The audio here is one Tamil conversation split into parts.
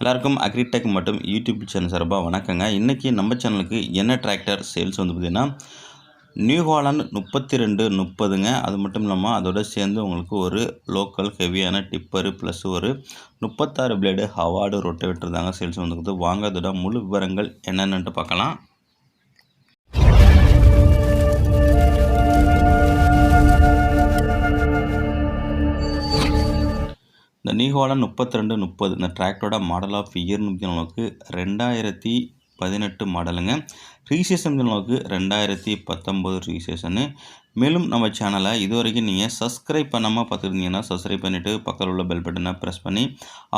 எல்லாருக்கும் அக்ரிடெக் மற்றும் யூடியூப் சேனல் சார்பாக வணக்கங்க. இன்றைக்கி நம்ம சேனலுக்கு என்ன டிராக்டர் சேல்ஸ் வந்து பார்த்திங்கன்னா நியூ ஹாலாண்ட் முப்பத்தி ரெண்டு முப்பதுங்க. அது மட்டும் இல்லாமல் அதோட சேர்ந்து உங்களுக்கு ஒரு லோக்கல் ஹெவியான டிப்பரு ப்ளஸ் ஒரு முப்பத்தாறு பிளேடு ஹவார்டு ரொட்டவேட்டர் தாங்க சேல்ஸ் வந்துருக்குது வாங்க அதோட முழு விவரங்கள் என்னென்னட்டு பார்க்கலாம். நீஹோலன் முப்பத்தி ரெண்டு முப்பது. இந்த டிராக்டரோட மாடல் ஆஃப் இயர்னு நமக்கு ரெண்டாயிரத்தி பதினெட்டு மாடலுங்க ரீசேஷன் நமக்கு ரெண்டாயிரத்தி பத்தொம்போது ரீசேஷனு மேலும் நம்ம சேனலை இது வரைக்கும் நீங்கள் சப்ஸ்கிரைப் பண்ணாமல் பார்த்துருந்தீங்கன்னா சப்ஸ்கிரைப் பண்ணிவிட்டு பக்கத்தில் உள்ள பெல் பட்டனை ப்ரெஸ் பண்ணி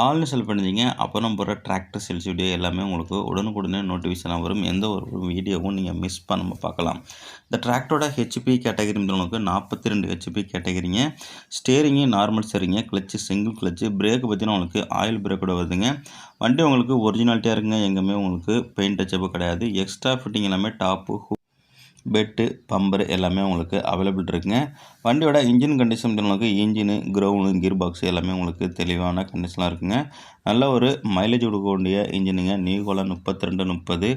ஆல்னு செல் பண்ணிட்டீங்க அப்புறம் போகிற டிராக்டர் சேல்ஸ் வீடியோ எல்லாமே உங்களுக்கு உடனுக்குடனே நோட்டிஃபிகேஷனாக வரும். எந்த ஒரு வீடியோவும் நீங்கள் மிஸ் பண்ணாமல் பார்க்கலாம். இந்த டிராக்டரோட ஹெச்பி கேட்டகரி உங்களுக்கு நாற்பத்தி ரெண்டு ஹெச்பி கேட்டகரிங்க ஸ்டேரிங்கு நார்மல் ஸ்டேரிங்க கிளச்சு சிங்கிள் கிளச்சு பிரேக் பார்த்தீங்கன்னா உங்களுக்கு ஆயில் பிரேக்கோட வருதுங்க. வண்டி உங்களுக்கு ஒரிஜினாலிட்டியாக இருக்குங்க. எங்கேயுமே உங்களுக்கு பெயிண்ட் டச்சப்பு கிடையாது. எக்ஸ்ட்ரா ஃபிட்டிங் எல்லாமே டாப்பு பெட்டு பம்பர் எல்லாமே உங்களுக்கு அவைலபிள் இருக்குங்க. வண்டியோட இன்ஜின் கண்டிஷன் உங்களுக்கு இன்ஜினு க்ரௌண்டு கியர் பாக்ஸ் எல்லாமே உங்களுக்கு தெளிவான கண்டிஷனாக இருக்குங்க. நல்ல ஒரு மைலேஜ் கொடுக்கக்கூடிய இன்ஜினுங்க நியூகோலா முப்பத்தி ரெண்டு முப்பது.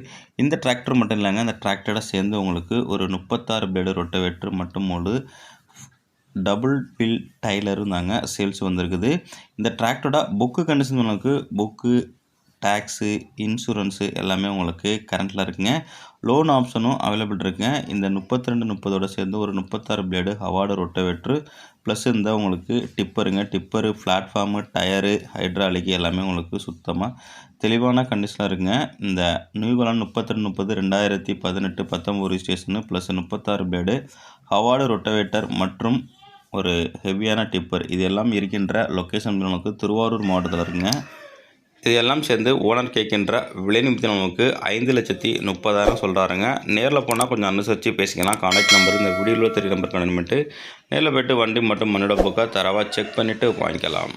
இந்த டிராக்டர் மட்டும் இல்லைங்க. இந்த டிராக்டரோட சேர்ந்து உங்களுக்கு ஒரு முப்பத்தாறு பிளேடு ரொட்டவேட்ரு மட்டும் ஒரு டபுள் பில் டைலரும் தாங்க சேல்ஸ் வந்திருக்குது. இந்த டிராக்டரோட புக்கு கண்டிஷன் உங்களுக்கு புக்கு டேக்ஸு இன்சூரன்ஸு எல்லாமே உங்களுக்கு கரண்ட்டில் இருக்குங்க. லோன் ஆப்ஷனும் அவைலபிள் இருக்குங்க. இந்த முப்பத்தி ரெண்டு சேர்ந்து ஒரு முப்பத்தாறு பிளேடு ஹவார்டு ரொட்டவேட்ரு ப்ளஸ் இந்த உங்களுக்கு டிப்பருங்க. டிப்பரு பிளாட்ஃபார்மு டயரு ஹைட்ராலிக் எல்லாமே உங்களுக்கு சுத்தமாக தெளிவான கண்டிஷனில் இருக்குங்க. இந்த நியூகலாண்ட் முப்பத்தி ரெண்டு முப்பது ரெண்டாயிரத்தி பதினெட்டு பத்தொம்பது ஸ்டேஷனு ப்ளஸ் முப்பத்தாறு பிளேடு ஹவார்டு ரொட்டவேட்டர் மற்றும் ஒரு ஹெவியான டிப்பர். இது எல்லாம் இருக்கின்ற லொக்கேஷன் உங்களுக்கு திருவாரூர் மாவட்டத்தில் இருக்குங்க. இதெல்லாம் சேர்ந்து ஓனர் கேட்கின்ற விலை நிமித்தம் நமக்கு ஐந்து லட்சத்தி முப்பதாயிரம் சொல்கிறாருங்க நேரில் போனால் கொஞ்சம் அனுசரித்து பேசிக்கலாம். கான்டாக்ட் நம்பர் இந்த வீடியோவில் தெரிய நம்பருக்கு கனெக்ட் பண்ணிட்டு நேரில் போய்ட்டு வண்டி மட்டும் மண்ணோட புக்கை தரவாக செக் பண்ணிவிட்டு வாங்கிக்கலாம்.